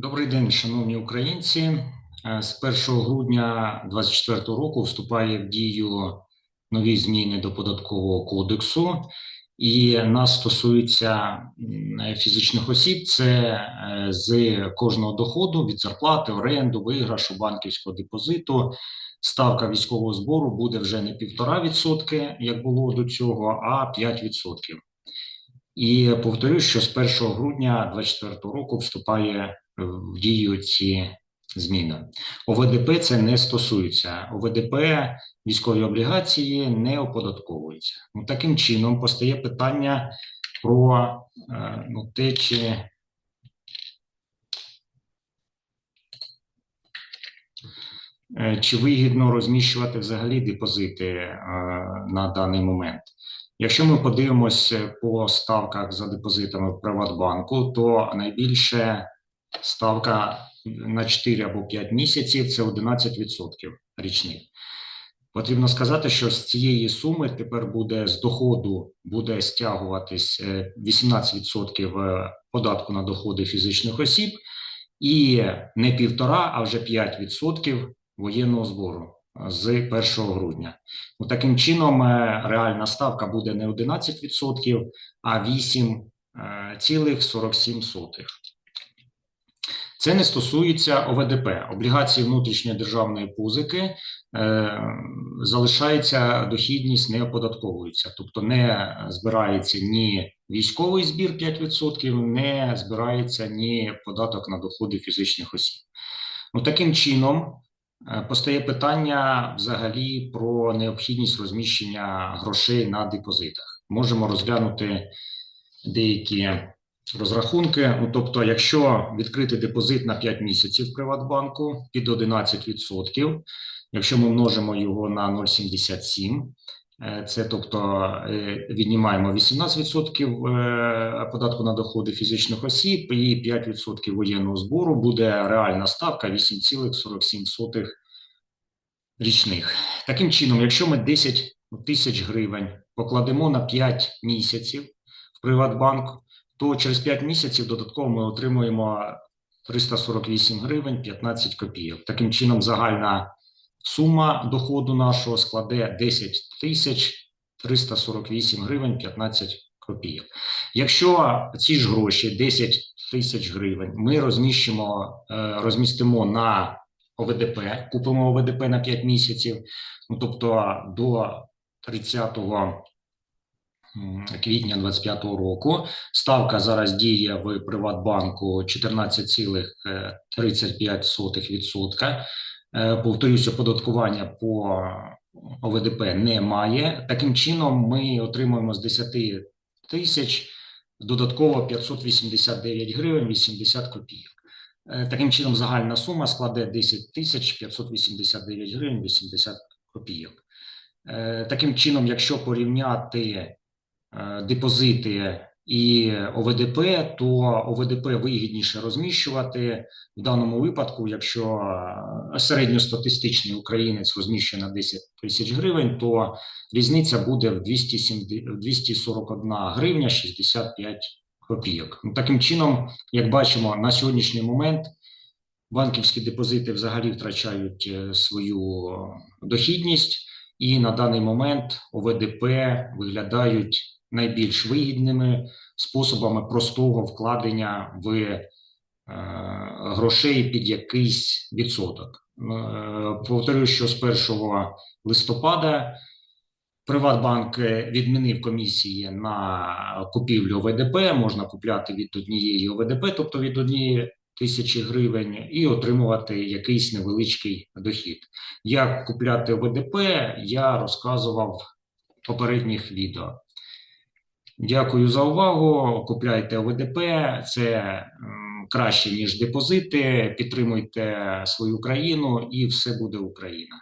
Добрий день, шановні українці. Е, З 1 грудня 2024 року вступає в дію нові зміни до податкового кодексу, і нас стосується фізичних осіб. Це е, з кожного доходу від зарплати, оренду, виграшу, банківського депозиту. Ставка військового збору буде вже не 1,5%, як було до цього, а 5%. І повторюю, що з 1 грудня 2024 року вступає в дію ці зміни. ОВДП це не стосується. ОВДП військові облігації не оподатковуються. Ну, таким чином постає питання про е, ну, те, чи е, чи вигідно розміщувати взагалі депозити е, на даний момент. Якщо ми подивимося по ставках за депозитами в Приватбанку, то найбільше ставка на 4 або 5 місяців це 11% річних. Потрібно сказати, що з цієї суми тепер буде з доходу буде стягуватись е, 18% е, податку на доходи фізичних осіб, і не півтора, а вже 5% воєнного збору е, з 1 грудня. Ну, таким чином, е, реальна ставка буде не 11%, а 8,47%. Це не стосується ОВДП. Облігації внутрішньої державної позики е, залишається дохідність, не оподатковується, тобто не збирається ні військовий збір 5%, не збирається ні податок на доходи фізичних осіб. Ну, таким чином е, постає питання взагалі про необхідність розміщення грошей на депозитах. Можемо розглянути деякі розрахунки. Ну, тобто, якщо відкрити депозит на 5 місяців Приватбанку під 11%, якщо ми множимо його на 0,77, е, це тобто е, віднімаємо 18% е, податку на доходи фізичних осіб і 5% воєнного збору, буде реальна ставка 8,47 річних. Таким чином, якщо ми 10 тисяч гривень покладемо на 5 місяців в Приватбанк, то через 5 місяців додатково ми отримуємо 348 гривень 15 копійок. Таким чином, загальна сума доходу нашого складе 10 тисяч 348 гривень 15 копійок. Якщо ці ж гроші 10 тисяч гривень ми розміщимо, е, розмістимо на ОВДП, купимо ОВДП на 5 місяців, ну тобто до 30 м, квітня 2025 року. Ставка зараз діє в Приватбанку 14,35%. Е, Повторюся, оподаткування по ОВДП немає. Таким чином, ми отримуємо з 10 тисяч додатково 589 гривень 80 копійок. Е, Таким чином, загальна сума складе 10 тисяч 589 гривень 80 копійок. Е, Таким чином, якщо порівняти е, депозити і ОВДП, то ОВДП вигідніше розміщувати в даному випадку, якщо е, середньостатистичний українець розміщує на 10 тисяч гривень, то різниця буде в 270 в 241 гривня 65 копійок. Ну, таким чином, як бачимо, на сьогоднішній момент банківські депозити взагалі втрачають е, свою дохідність, і на даний момент ОВДП виглядають найбільш вигідними способами простого вкладення в е, грошей під якийсь відсоток. Е, Повторюю, що з 1 листопада Приватбанк відмінив комісії на купівлю ОВДП, можна купляти від однієї ОВДП, тобто від однієї тисячі гривень, і отримувати якийсь невеличкий дохід. Як купляти ОВДП, я розказував в попередніх відео. Дякую за увагу. Купляйте ОВДП, це краще ніж депозити. Підтримуйте свою країну, і все буде Україна.